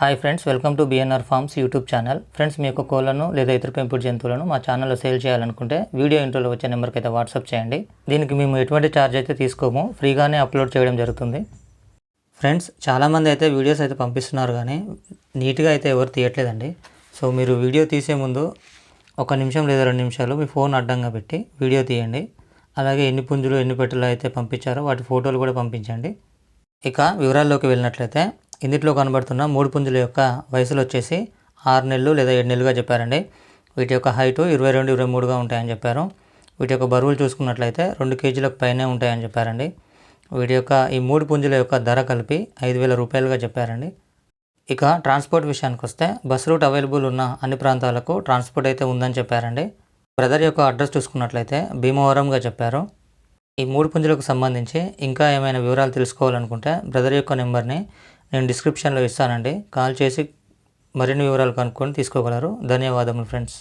Hi friends welcome to BNR farms YouTube channel friends మీ యొక్క కోళ్ళను లేదా ఇతర పెంపుడు జంతువులను మా ఛానల్లో సేల్ చేయాలనుకుంటే వీడియో ఇంట్రోలో వచ్చే నెంబర్కి అయితే వాట్సాప్ చేయండి. దీనికి మేము ఎటువంటి ఛార్జ్ అయితే తీసుకోము ఫ్రీగానే అప్లోడ్ చేయడం జరుగుతుంది. ఫ్రెండ్స్ చాలామంది అయితే వీడియోస్ అయితే పంపిస్తున్నారు కానీ నీట్గా అయితే ఎవరు తీయట్లేదండి. సో మీరు వీడియో తీసే ముందు ఒక నిమిషం లేదా రెండు నిమిషాలు మీ ఫోన్ అడ్డంగా పెట్టి వీడియో తీయండి. అలాగే ఎన్ని పుంజులు ఎన్ని పెట్టెలు అయితే పంపించారో వాటి ఫోటోలు కూడా పంపించండి. ఇక వివరాల్లోకి వెళ్ళినట్లయితే ఇందులో కనబడుతున్న మూడు పుంజుల యొక్క వయసులు వచ్చేసి ఆరు నెలలు లేదా ఏడు నెలలుగా చెప్పారండి. వీటి యొక్క హైటు ఇరవై రెండు ఇరవై మూడుగా ఉంటాయని చెప్పారు. వీటి యొక్క బరువులు చూసుకున్నట్లయితే రెండు కేజీలకు పైనే ఉంటాయని చెప్పారండి. వీటి యొక్క ఈ మూడు పుంజుల యొక్క ధర కలిపి ఐదు వేల రూపాయలుగా చెప్పారండి. ఇక ట్రాన్స్పోర్ట్ విషయానికి వస్తే బస్ రూట్ అవైలబుల్ ఉన్న అన్ని ప్రాంతాలకు ట్రాన్స్పోర్ట్ అయితే ఉందని చెప్పారండి. బ్రదర్ యొక్క అడ్రస్ చూసుకున్నట్లయితే భీమవరంగా చెప్పారు. ఈ మూడు పుంజులకు సంబంధించి ఇంకా ఏమైనా వివరాలు తెలుసుకోవాలనుకుంటే బ్రదర్ యొక్క నెంబర్ని నేను డిస్క్రిప్షన్లో ఇస్తానండి. కాల్ చేసి మరిన్ని వివరాలు కనుక్కొని తీసుకోగలరు. ధన్యవాదములు ఫ్రెండ్స్